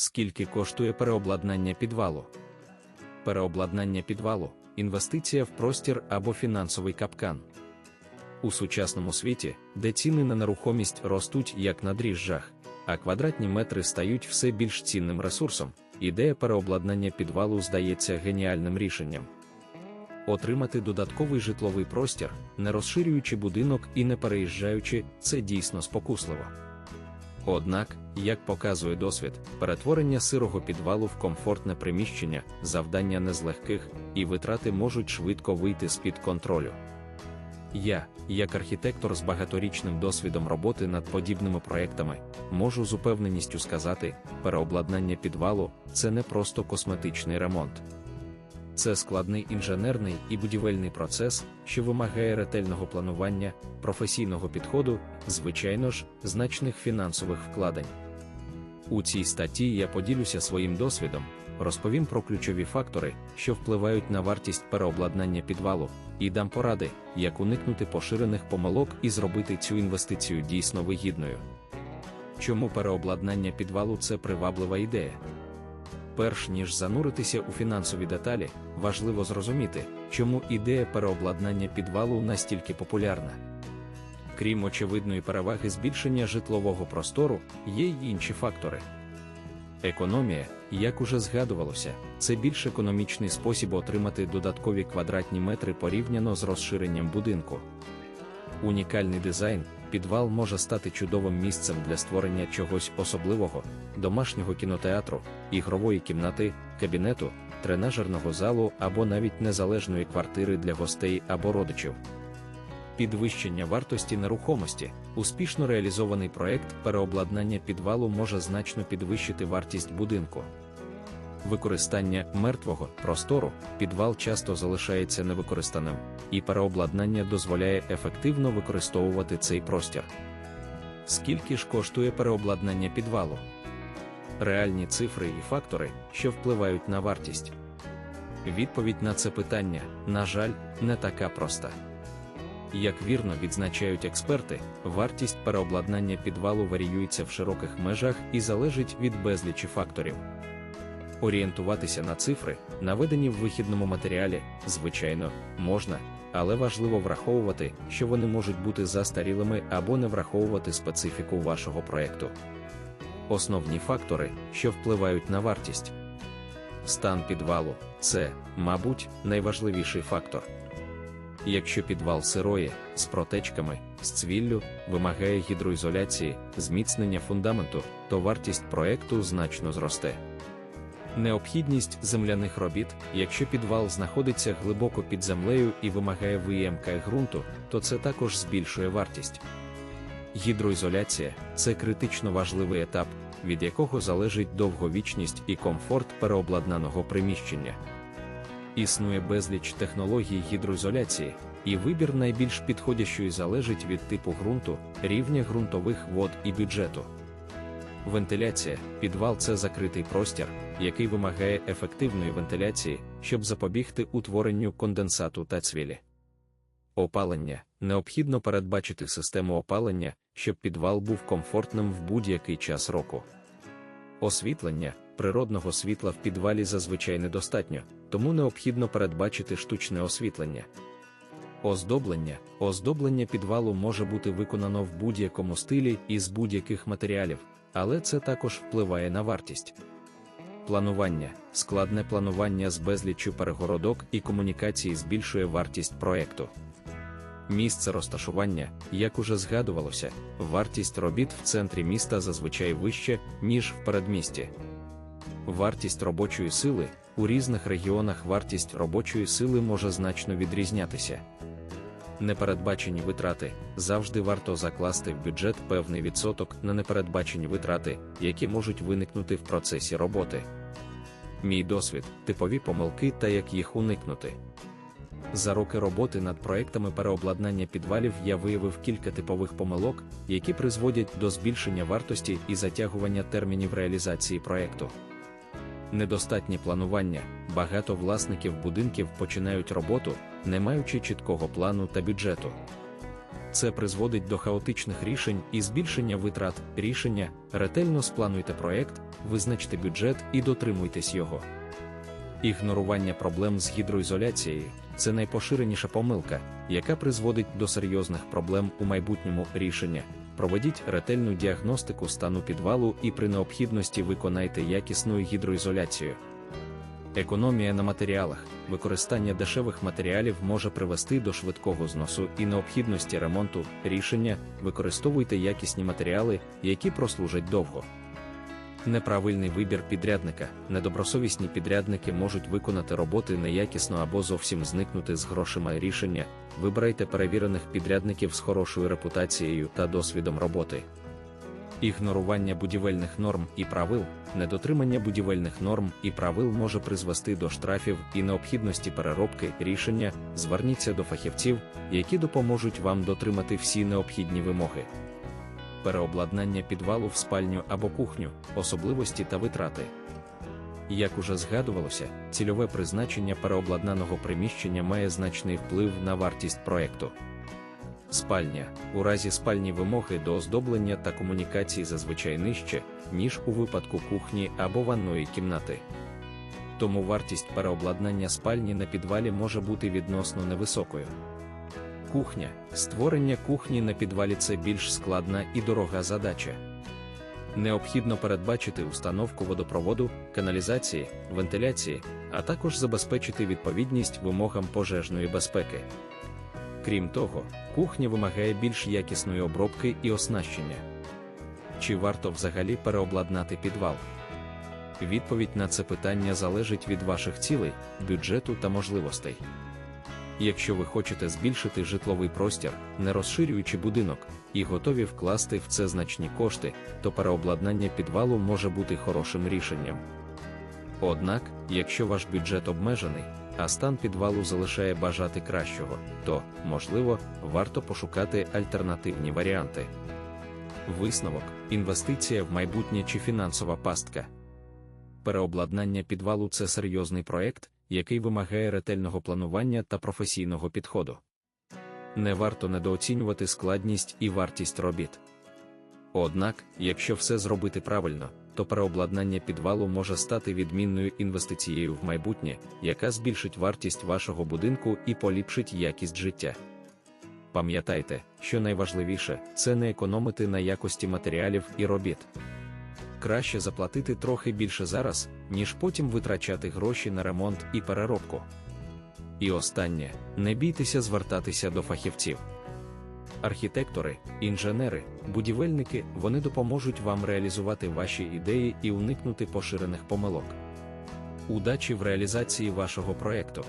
Скільки коштує переобладнання підвалу? Переобладнання підвалу інвестиція в простір або фінансовий капкан. У сучасному світі, де ціни на нерухомість ростуть як на дріжджах, а квадратні метри стають все більш цінним ресурсом, ідея переобладнання підвалу здається геніальним рішенням. Отримати додатковий житловий простір, не розширюючи будинок і не переїжджаючи, це дійсно спокусливо. Однак, як показує досвід, перетворення сирого підвалу в комфортне приміщення, завдання не з легких, і витрати можуть швидко вийти з-під контролю. Я, як архітектор з багаторічним досвідом роботи над подібними проектами, можу з упевненістю сказати, переобладнання підвалу це не просто косметичний ремонт. Це складний інженерний і будівельний процес, що вимагає ретельного планування, професійного підходу, звичайно ж, значних фінансових вкладень. У цій статті я поділюся своїм досвідом, розповім про ключові фактори, що впливають на вартість переобладнання підвалу, і дам поради, як уникнути поширених помилок і зробити цю інвестицію дійсно вигідною. Чому переобладнання підвалу це приваблива ідея? Перш ніж зануритися у фінансові деталі, важливо зрозуміти, чому ідея переобладнання підвалу настільки популярна. Крім очевидної переваги збільшення житлового простору, є й інші фактори. Економія, як уже згадувалося, це більш економічний спосіб отримати додаткові квадратні метри порівняно з розширенням будинку. Унікальний дизайн, підвал може стати чудовим місцем для створення чогось особливого, домашнього кінотеатру, ігрової кімнати, кабінету, тренажерного залу або навіть незалежної квартири для гостей або родичів. Підвищення вартості нерухомості, успішно реалізований проект переобладнання підвалу може значно підвищити вартість будинку. Використання мертвого простору підвал часто залишається невикористаним, і переобладнання дозволяє ефективно використовувати цей простір. Скільки ж коштує переобладнання підвалу? Реальні цифри і фактори, що впливають на вартість. Відповідь на це питання, на жаль, не така проста. Як вірно відзначають експерти, вартість переобладнання підвалу варіюється в широких межах і залежить від безлічі факторів. Орієнтуватися на цифри, наведені в вихідному матеріалі, звичайно, можна, але важливо враховувати, що вони можуть бути застарілими або не враховувати специфіку вашого проєкту. Основні фактори, що впливають на вартість. Стан підвалу це, мабуть, найважливіший фактор. Якщо підвал сироє, з протечками, з цвіллю, вимагає гідроізоляції, зміцнення фундаменту, то вартість проекту значно зросте. Необхідність земляних робіт, якщо підвал знаходиться глибоко під землею і вимагає виємка ґрунту, то це також збільшує вартість. Гідроізоляція це критично важливий етап, від якого залежить довговічність і комфорт переобладнаного приміщення. Існує безліч технологій гідроізоляції, і вибір найбільш підходящої залежить від типу ґрунту, рівня ґрунтових вод і бюджету. Вентиляція, підвал це закритий простір, який вимагає ефективної вентиляції, щоб запобігти утворенню конденсату та цвілі. Опалення необхідно передбачити систему опалення, щоб підвал був комфортним в будь-який час року. Освітлення природного світла в підвалі зазвичай недостатньо, тому необхідно передбачити штучне освітлення. Оздоблення оздоблення підвалу може бути виконано в будь-якому стилі і з будь-яких матеріалів, але це також впливає на вартість. Планування складне планування з безліччю перегородок і комунікації збільшує вартість проекту. Місце розташування, як уже згадувалося, вартість робіт в центрі міста зазвичай вища, ніж в передмісті. Вартість робочої сили у різних регіонах вартість робочої сили може значно відрізнятися. Непередбачені витрати завжди варто закласти в бюджет певний відсоток на непередбачені витрати, які можуть виникнути в процесі роботи. Мій досвід, типові помилки та як їх уникнути. За роки роботи над проектами переобладнання підвалів я виявив кілька типових помилок, які призводять до збільшення вартості і затягування термінів реалізації проекту. Недостатнє планування. Багато власників будинків починають роботу, не маючи чіткого плану та бюджету. Це призводить до хаотичних рішень і збільшення витрат. Рішення ретельно сплануйте проект, визначте бюджет і дотримуйтесь його. Ігнорування проблем з гідроізоляцією це найпоширеніша помилка, яка призводить до серйозних проблем у майбутньому рішення. Проведіть ретельну діагностику стану підвалу і при необхідності виконайте якісну гідроізоляцію. Економія на матеріалах, використання дешевих матеріалів може привести до швидкого зносу і необхідності ремонту. Рішення використовуйте якісні матеріали, які прослужать довго. Неправильний вибір підрядника. Недобросовісні підрядники можуть виконати роботи неякісно або зовсім зникнути з грошима рішення. Вибирайте перевірених підрядників з хорошою репутацією та досвідом роботи. Ігнорування будівельних норм і правил, недотримання будівельних норм і правил може призвести до штрафів і необхідності переробки рішення. Зверніться до фахівців, які допоможуть вам дотримати всі необхідні вимоги. Переобладнання підвалу в спальню або кухню, особливості та витрати. Як уже згадувалося, цільове призначення переобладнаного приміщення має значний вплив на вартість проекту. Спальня у разі спальні вимоги до оздоблення та комунікації зазвичай нижче, ніж у випадку кухні або ванної кімнати. Тому вартість переобладнання спальні на підвалі може бути відносно невисокою. Кухня створення кухні на підвалі це більш складна і дорога задача. Необхідно передбачити установку водопроводу, каналізації, вентиляції, а також забезпечити відповідність вимогам пожежної безпеки. Крім того, кухня вимагає більш якісної обробки і оснащення. Чи варто взагалі переобладнати підвал? Відповідь на це питання залежить від ваших цілей, бюджету та можливостей. Якщо ви хочете збільшити житловий простір, не розширюючи будинок, і готові вкласти в це значні кошти, то переобладнання підвалу може бути хорошим рішенням. Однак, якщо ваш бюджет обмежений, а стан підвалу залишає бажати кращого, то, можливо, варто пошукати альтернативні варіанти. Висновок, інвестиція в майбутнє чи фінансова пастка. Переобладнання підвалу це серйозний проект, який вимагає ретельного планування та професійного підходу. Не варто недооцінювати складність і вартість робіт. Однак, якщо все зробити правильно, то переобладнання підвалу може стати відмінною інвестицією в майбутнє, яка збільшить вартість вашого будинку і поліпшить якість життя. Пам'ятайте, що найважливіше це не економити на якості матеріалів і робіт. Краще заплатити трохи більше зараз, ніж потім витрачати гроші на ремонт і переробку. І останнє не бійтеся звертатися до фахівців. Архітектори, інженери, будівельники вони допоможуть вам реалізувати ваші ідеї і уникнути поширених помилок. Удачі в реалізації вашого проєкту!